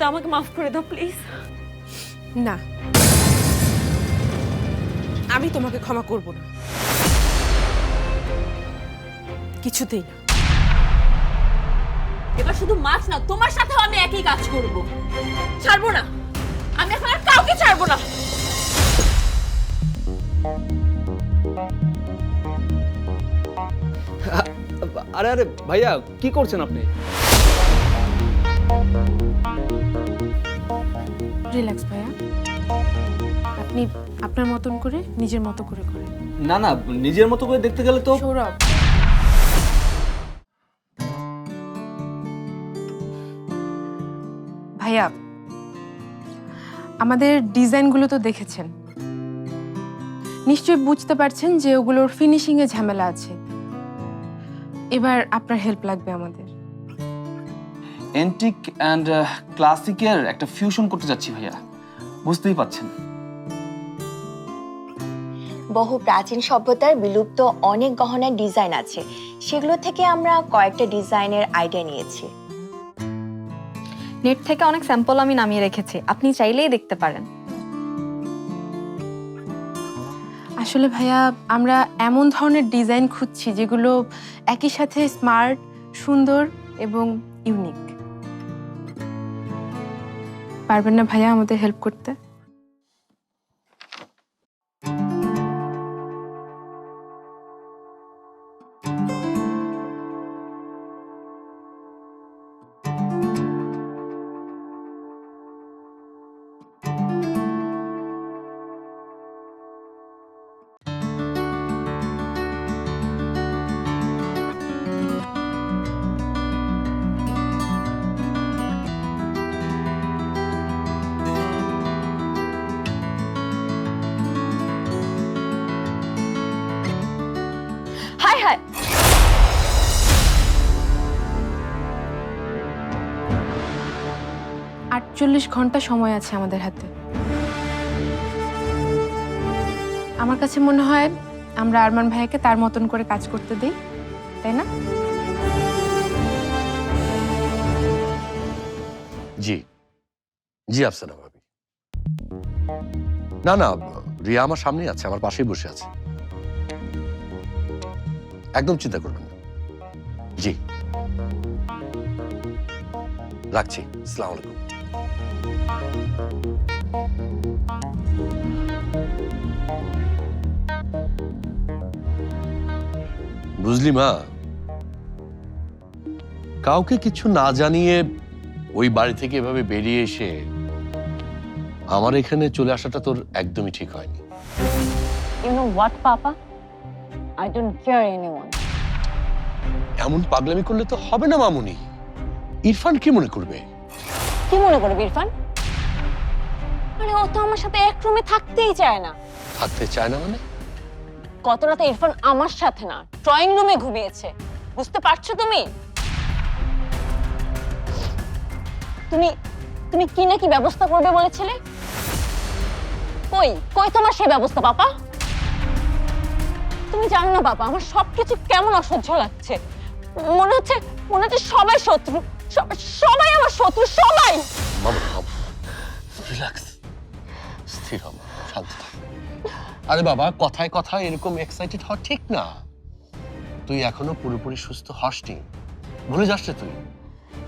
পারমিতা আমাকে মাফ করে দাও প্লিজ। না। আমি তোমাকে ক্ষমা করব না। কিছুতেই না। এবার শুধু মাছ না তোমার সাথেও আমি একই কাজ করব। ছাড়বো না। আমি এখন আর কাউকে ছাড়বো না। আরে আরে ভাইয়া কি করছেন আপনি? রিল্যাক্স ভাইয়া। আপনি আপনার মতন করে নিজের মতো করে করেন। না না নিজের মতো করে দেখতে গেলে তো সৌরভ। ভাইয়া আমাদের ডিজাইনগুলো তো দেখেছেন। নিশ্চয়ই বুঝতে পারছেন যে ওগুলোর ফিনিশিংয়ে ঝামেলা আছে। এবার আপনার হেল্প লাগবে আমাদের। অ্যান্টিক অ্যান্ড ক্লাসিকের একটা ফিউশন করতে যাচ্ছি ভাইয়া। বুঝতেই পাচ্ছেন বহু প্রাচীন সভ্যতার বিলুপ্ত অনেক গহনার ডিজাইন আছে। সেগুলো থেকে আমরা কয়েকটা ডিজাইনের আইডিয়া নিয়েছি। নেট থেকে অনেক স্যাম্পল আমি নামিয়ে রেখেছি। আপনি চাইলেই দেখতে পারেন। আসলে ভাইয়া আমরা এমন ধরনের ডিজাইন খুঁজছি যেগুলো একই সাথে স্মার্ট সুন্দর এবং ইউনিক পারবেন না ভাইয়া আমাদের হেল্প করতে। আটচল্লিশ ঘণ্টা সময় আছে আমাদের হাতে। আমার কাছে মনে হয় আমরা আরমান ভাইয়াকে তার মতন করে কাজ করতে দিই, তাই না? জি। জি, আফসানা ভাবি। না না, রিয়া আমার সামনেই আছে, আমার পাশেই বসে আছে। একদম চিন্তা করবেন না। জি। রাখছি। আসসালামু আলাইকুম। বুঝলি মা কাউকে কিছু না জানিয়ে ওই বাড়ি থেকে এভাবে বেরিয়ে এসে আমার এখানে চলে আসাটা তোর একদমই ঠিক হয়নি। You know what papa I don't care anyone এমন পাগলামি করলে তো হবে না মামুনি। ইরফান কি মনে করবে? কি মনে করবে ইরফান? মানে ও তো আমার সাথে এক রুমে থাকতেই চায় না। থাকতে চায় না মানে? গত রাতে ইরফান আমার সাথে না ড্রয়িং রুমে ঘুমিয়েছে। বুঝতে পারছ তুমি? তুমি তুমি কি না কি ব্যবস্থা করবে বলেছিলে? কই কই তোমার সেই ব্যবস্থা পাপা তুমি জানো না বাবা আমার সবকিছু কেমন অসহ্য লাগছে। মনে হচ্ছে মনে হচ্ছে সবাই শত্রু সব- সবাই আমার শত্রু সবাই! রিল্যাক্স স্থির হ মা, শান্ত থাক। আরে বাবা কথায় কথায় এরকম এক্সাইটেড হওয়া ঠিক না। তুই এখনও পুরোপুরি সুস্থ হসনি। ভুলে যাস তুই।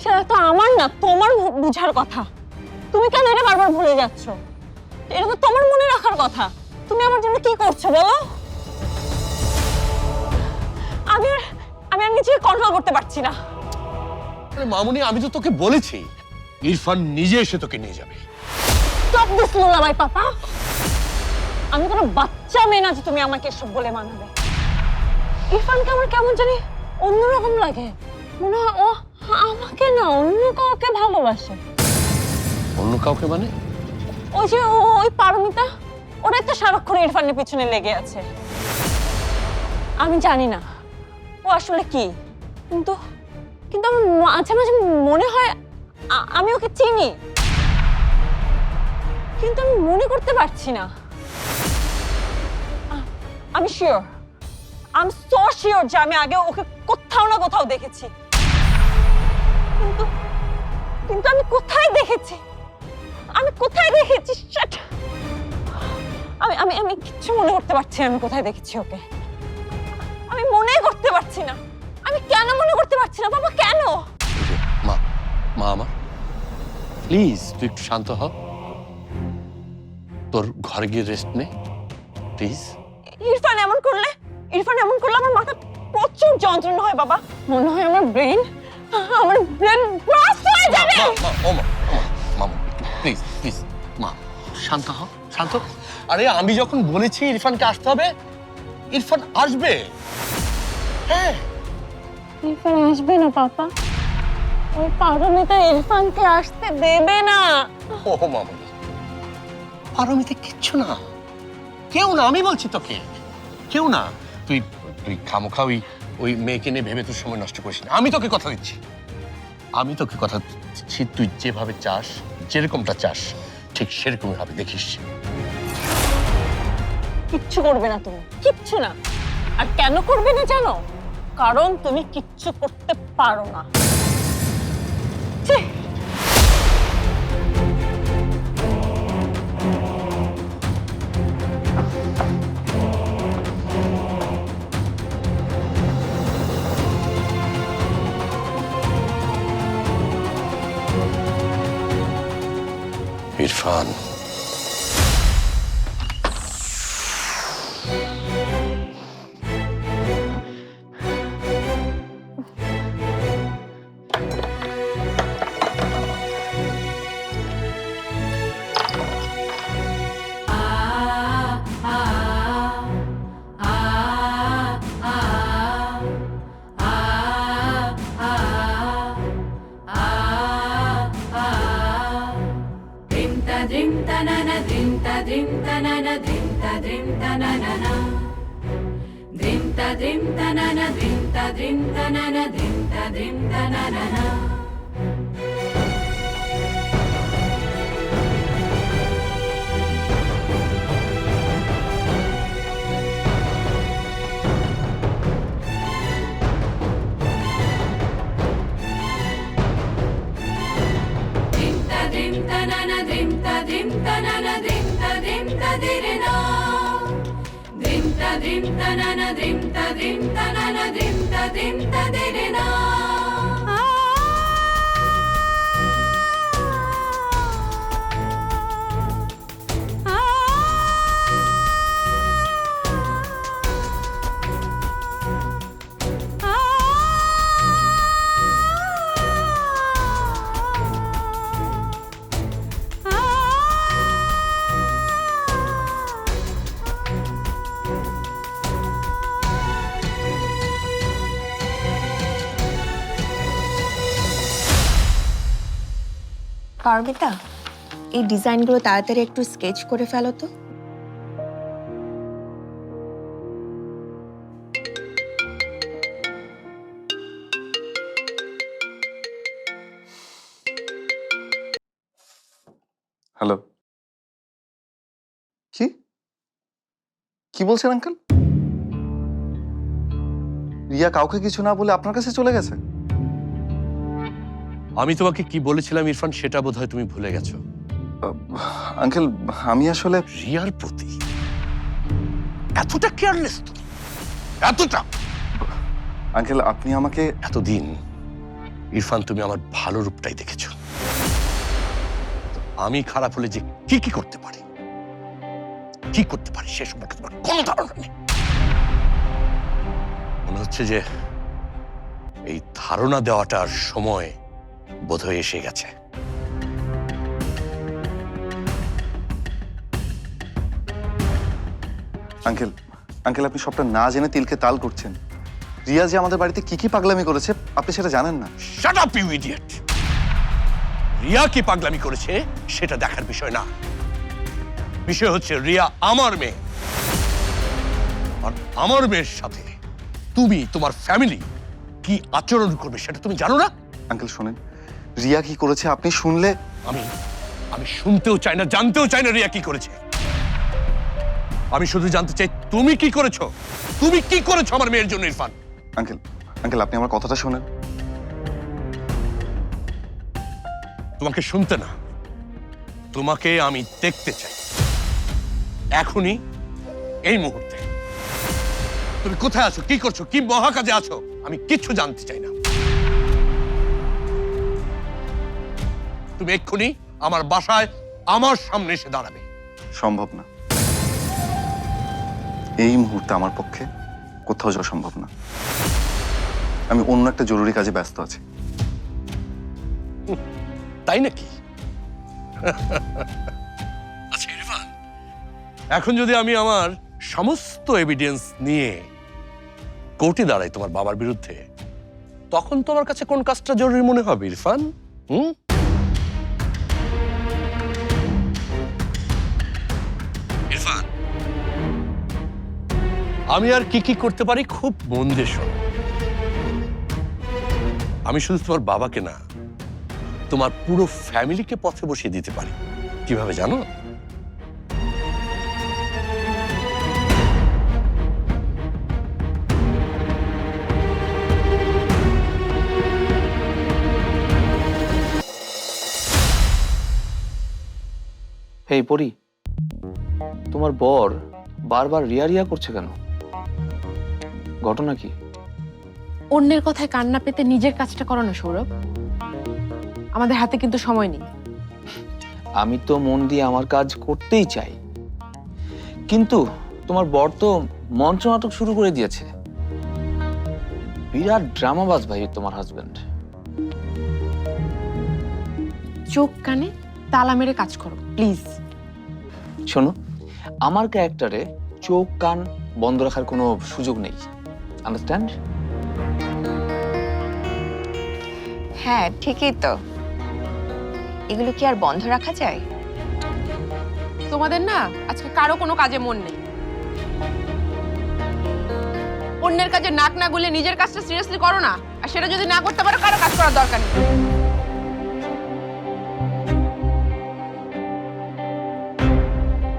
সেটা তো আমার না তোমার বুঝার কথা। তুমি কেন এটা বারবার ভুলে যাচ্ছ? এটা তো তোমার মনে রাখার কথা। তুমি আমার জন্য কি করছ বলো? আমি আমি আর নিজেকে কন্ট্রোল করতে পারছি না। মামুনি আমি তো তোকে বলেছি। ইরফান নিজে এসে তোকে নিয়ে যাবে। স্টপ দিস ভাই পাপা। আমি কোনো বাচ্চা মেয়ে না যে তুমি আমাকে এসব বলে মানাবে। ইরফানকে আমার কেমন জানি অন্যরকম লাগে। মনে হয় ও আমাকে না অন্য কাউকে ভালোবাসে। অন্য কাউকে মানে? ওই যে ওই পারমিতা ওরা তো সারাক্ষণ ইরফানের পিছনে লেগে আছে। আমি জানি না ও আসলে কি। কিন্তু কিন্তু আমার মাঝে মাঝে মনে হয় আমি ওকে চিনি। কিন্তু আমি মনে করতে পারছি না। আমি শিওর আমি সো শিওর যে আমি আগে ওকে কোথাও না কোথাও দেখেছি। কিন্তু কিন্তু আমি কোথায় দেখেছি? আমি কোথায় দেখেছি! আমি আমি আমি কিচ্ছু মনে করতে পারছি না আমি কোথায় দেখেছি ওকে। আমি মনে করতে পারছি না। আমি কেন মনে করতে পারছি না? বাবা, কেন? মা মা আমার। প্লিজ তুই একটু শান্ত হ। তোর ঘরে গিয়ে রেস্ট নে প্লিজ ইরফান এমন করলে ইরফান এমন করলে আমার মাথা প্রচুর যন্ত্রণা হয় বাবা। মনে হয় আমার ব্রেন আমার ব্রেন ব্রাস্ট হয়ে যাবে। মা মা ও মা ও মা মা প্লিজ প্লিজ মা শান্ত হ শান্ত আরে আমি যখন বলেছি ইরফানকে আসতে হবে ইরফান আসবে। হ্যাঁ। ইরফান আসবে না পাপা। ওই পারমিতা ইরফানকে আসতে দেবে না। ও মামা পারমিতে, কিচ্ছু না। কেউ না, আমি বলছি তোকে। কেউ না। তুই তুই খামোখা ওই ওই মেয়েকে নিয়ে ভেবে তোর সময় নষ্ট করিস না। আমি তোকে কথা দিচ্ছি। আমি তোকে কথা দিচ্ছি, তুই যেভাবে চাস, যেরকমটা চাস, ঠিক সেরকমই হবে, দেখিস। কিচ্ছু করবে না তুমি। কিচ্ছু না। আর কেন করবে না জানো? কারণ তুমি কিচ্ছু করতে পারো না। On. ದ್ರಿಂತ ದ್ರಿಂತ ನನ ದ್ರಿಂತ ದ್ರಿಂತ ನನ ದ್ರಿಂತ ದ್ರಿಂತ ನನ ದ್ರಿಂತ ದ್ರಿಂತ ನನ ದ್ರಿಂತ ದ್ರಿಂತ ನನ దింతనన దింత దింత దిరినా. దింత దింతనన దింత దింతనన దింత దింత దిరినా. পারমিতা এই ডিজাইনগুলো তাড়াতাড়ি একটু স্কেচ করে ফেলো তো। হ্যালো কি? কি বলছেন আঙ্কেল রিয়া কাউকে কিছু না বলে আপনার কাছে চলে গেছে? আমি তোমাকে কি বলেছিলাম ইরফান সেটা বোধহয় তুমি ভুলে গেছো। আঙ্কেল আমি আসলে রিয়ার প্রতি এতটা কেয়ারলেস তুমি এতটা! আঙ্কেল আপনি আমাকে এতদিন ইরফান তুমি আমার ভালো রূপটাই দেখেছ। আমি খারাপ হলে যে কি কি করতে পারি? কি করতে পারি সে সম্পর্কে তোমার কোনো ধারণা নেই। মনে হচ্ছে যে এই ধারণা দেওয়াটার সময় বোধহয় এসে গেছে। আঙ্কেল আঙ্কেল আপনি সবটা না জেনে তিলকে তাল করছেন। রিয়া যে আমাদের বাড়িতে কি কি পাগলামি করেছে আপনি সেটা জানেন না। Shut up you idiot Riya কি পাগলামি করেছে সেটা দেখার বিষয় না। বিষয় হচ্ছে রিয়া আমার মেয়ে। আর আমার মেয়ের সাথে তুমি তোমার ফ্যামিলি কি আচরণ করবে সেটা তুমি জানো না? আঙ্কেল শোনেন। রিয়া কি করেছে আপনি শুনলে? আমি আমি শুনতেও চাই না জানতেও চাই না রিয়া কি করেছে। আমি শুধু জানতে চাই তুমি কি করেছ? তুমি কি করেছ আমার মেয়ের জন্য ইরফান? আঙ্কেল আঙ্কেল আপনি আমার কথাটা শোনেন। তোমাকে শুনতে না তোমাকে আমি দেখতে চাই। এখনই এই মুহূর্তে। তুমি কোথায় আছো কি করছ কি মহাকাজে আছো আমি কিচ্ছু জানতে চাই না। তুমি এক্ষুনি আমার বাসায় আমার সামনে এসে দাঁড়াবে। সম্ভব না। এই মুহূর্তে আমার পক্ষে কোথাও যাওয়া সম্ভব না। আমি অন্য একটা জরুরি কাজে ব্যস্ত আছি। তাই নাকি? আচ্ছা ইরফান এখন যদি আমি আমার সমস্ত এভিডেন্স নিয়ে কোর্টে দাঁড়াই তোমার বাবার বিরুদ্ধে তখন তোমার কাছে কোন কাজটা জরুরি মনে হবে ইরফান? হুম? আমি আর কি কি করতে পারি খুব মন দিয়ে আমি শুধু তোমার বাবাকে না, তোমার পুরো ফ্যামিলিকে পথে বসিয়ে দিতে পারি। কীভাবে জানো? হেই, পরি, তোমার বর বারবার রিয়া রিয়া করছে কেন? ঘটনা কি? অন্যের কথায় কান্না পেতে নিজের কাজটা করো না সৌরভ। আমাদের হাতে কিন্তু সময় নেই। আমি তো মন দিয়ে আমার কাজ করতেই চাই। কিন্তু তোমার বর তো মঞ্চ নাটক শুরু করে দিয়েছে। বিরাট ড্রামাবাজ ভাই তোমার হাজবেন্ড চোখ কানে তালা মেরে কাজ করো প্লিজ শোনো আমার ক্যারেক্টারে চোখ কান বন্ধ রাখার কোনো সুযোগ নেই। আন্ডারস্ট্যান্ড হ্যাঁ ঠিকই তো। এগুলো কি আর বন্ধ রাখা যায়? তোমাদের না আজকে কারও কোনো কাজে মন নেই। অন্যের কাজে নাক না গুলে নিজের কাজটা সিরিয়াসলি করো না। আর সেটা যদি না করতে পারো কারও কাজ করার দরকার নেই।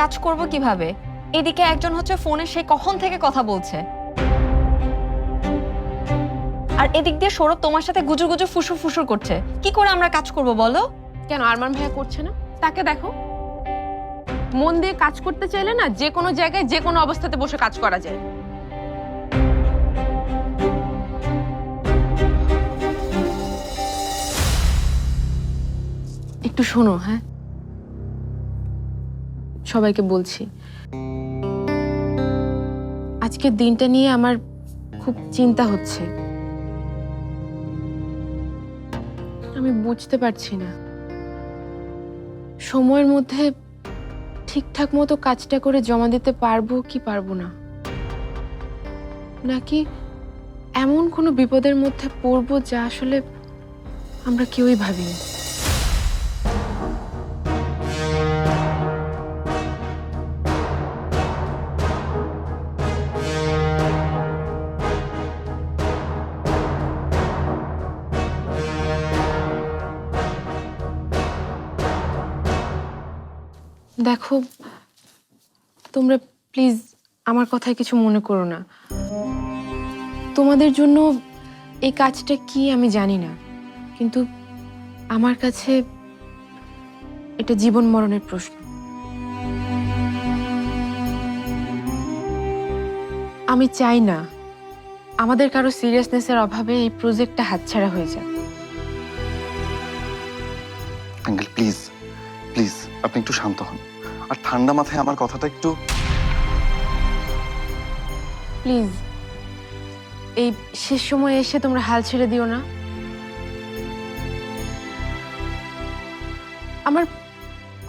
কাজ করব কীভাবে? এদিকে একজন হচ্ছে ফোনে সে কখন থেকে কথা বলছে? আর এদিক দিয়ে সৌরভ তোমার সাথে গুজুর গুজুর ফুসুর ফুসুর করছে। কি করে আমরা কাজ করব বলো? কেন আরমান ভাইয়া করছে না? তাকে দেখো। মন দিয়ে কাজ করতে চাইলে না যে কোনো জায়গায় যে কোনো অবস্থাতে বসে কাজ করা যায়। একটু শোনো হ্যাঁ? সবাইকে বলছি। আজকের দিনটা নিয়ে আমার খুব চিন্তা হচ্ছে। আমি বুঝতে পারছি না। সময়ের মধ্যে ঠিকঠাক মতো কাজটা করে জমা দিতে পারব কি পারব না? নাকি এমন কোনো বিপদের মধ্যে পড়ব যা আসলে আমরা কেউই ভাবিনি? দেখো, তোমরা প্লিজ আমার কথায় কিছু মনে করো না। তোমাদের জন্য এই কাজটা কি আমি জানি না, কিন্তু আমার কাছে এটা জীবন মরণের প্রশ্ন। আমি চাই না আমাদের কারও সিরিয়াসনেসের অভাবে এই প্রজেক্টটা হাতছাড়া হয়ে যাক আঙ্কেল প্লিজ প্লিজ আপনি একটু শান্ত হন। আর ঠান্ডা মাথায় আমার কথাটা একটু প্লিজ, এই শেষ সময়ে এসে তোমরা হাল ছেড়ে দিও না। আমার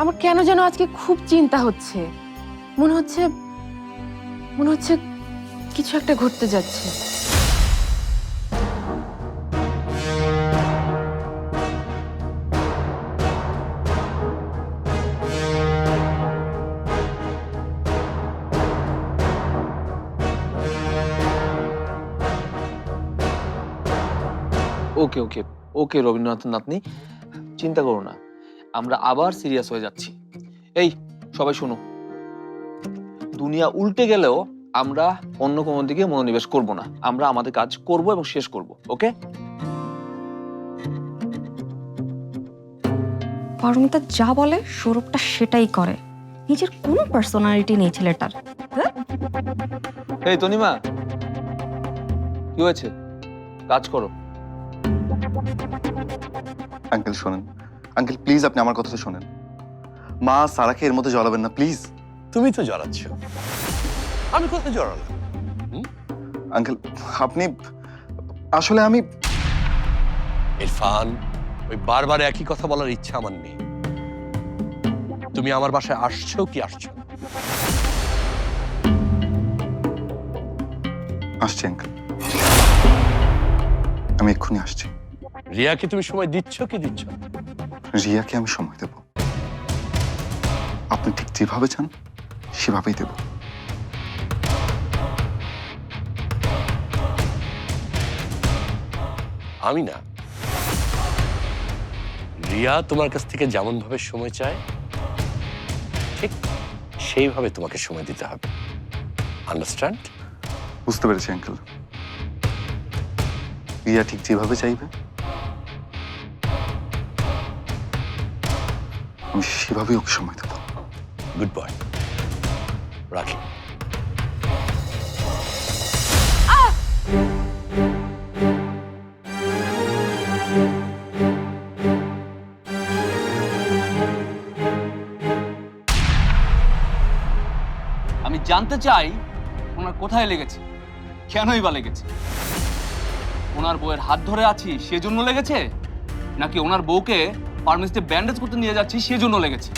আমার কেন যেন আজকে খুব চিন্তা হচ্ছে। মনে হচ্ছে মনে হচ্ছে কিছু একটা ঘটতে যাচ্ছে। ওকে ওকে ওকে রবীন্দ্রনাথ নাতনি চিন্তা করো না আমরা আবার সিরিয়াস হয়ে যাচ্ছি। এই সবাই শোনো। দুনিয়া উল্টে গেলেও আমরা অন্য কোনো দিকে মনোনিবেশ করব না। আমরা আমাদের কাজ করব এবং শেষ করব ওকে? পারমিতা যা বলে সৌরভটা সেটাই করে। নিজের কোনো পার্সোনালিটি নেই ছেলেটার এই তনিমা কি হয়েছে? কাজ করো। আঙ্কেল শোনেন। আঙ্কেল প্লিজ আপনি আমার কথাটা শোনেন। মা সারাকে এর মধ্যে জড়াবেন না প্লিজ। তুমি তো জড়াচ্ছ। আমি কোথায় জড়ালাম? আঙ্কেল আপনি আসলে আমি ইরফান ওই বারবার একই কথা বলার ইচ্ছা আমার নেই। তুমি আমার বাসায় আসছো কি আসছো আসছি আঙ্কেল। আমি এক্ষুনি আসছি। রিয়াকে তুমি সময় দিচ্ছ কি দিচ্ছ? রিয়াকে আমি সময় দেব। আপনি ঠিক যেভাবে চান সেভাবেই দেব। আমি না। রিয়া তোমার কাছ থেকে যেমন ভাবে সময় চায় ঠিক সেইভাবে তোমাকে সময় দিতে হবে। আন্ডারস্ট্যান্ড বুঝতে পেরেছি আঙ্কেল রিয়া ঠিক যেভাবে চাইবে আমি সেভাবেই ওকে সময় দেবো। গুড বয় রাখি আমি জানতে চাই ওনার কোথায় লেগেছে? কেনই বা লেগেছে? ওনার বউয়ের হাত ধরে আছি সেজন্য লেগেছে? নাকি ওনার বউকে ফার্মেসিতে ব্যান্ডেজ করতে নিয়ে যাচ্ছি, সেজন্য লেগেছে।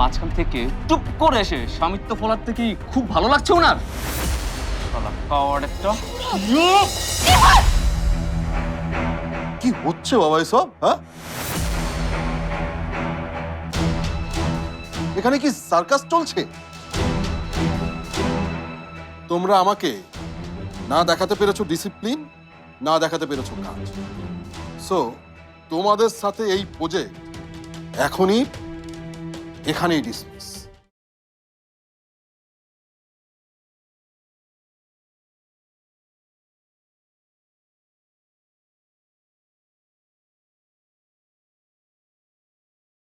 মাঝখান থেকে টুপ করে এসে স্বামিত্ব ফলাতে কি খুব ভালো লাগছে ওনার। কি হচ্ছে বাবা এসব হ্যাঁ? এখানে কি সার্কাস চলছে? তোমরা আমাকে না দেখাতে পেরেছ ডিসিপ্লিন না দেখাতে পেরেছ কাজ। সো তোমাদের সাথে এই প্রজেক্ট এখনই এখানেই ডিসমিস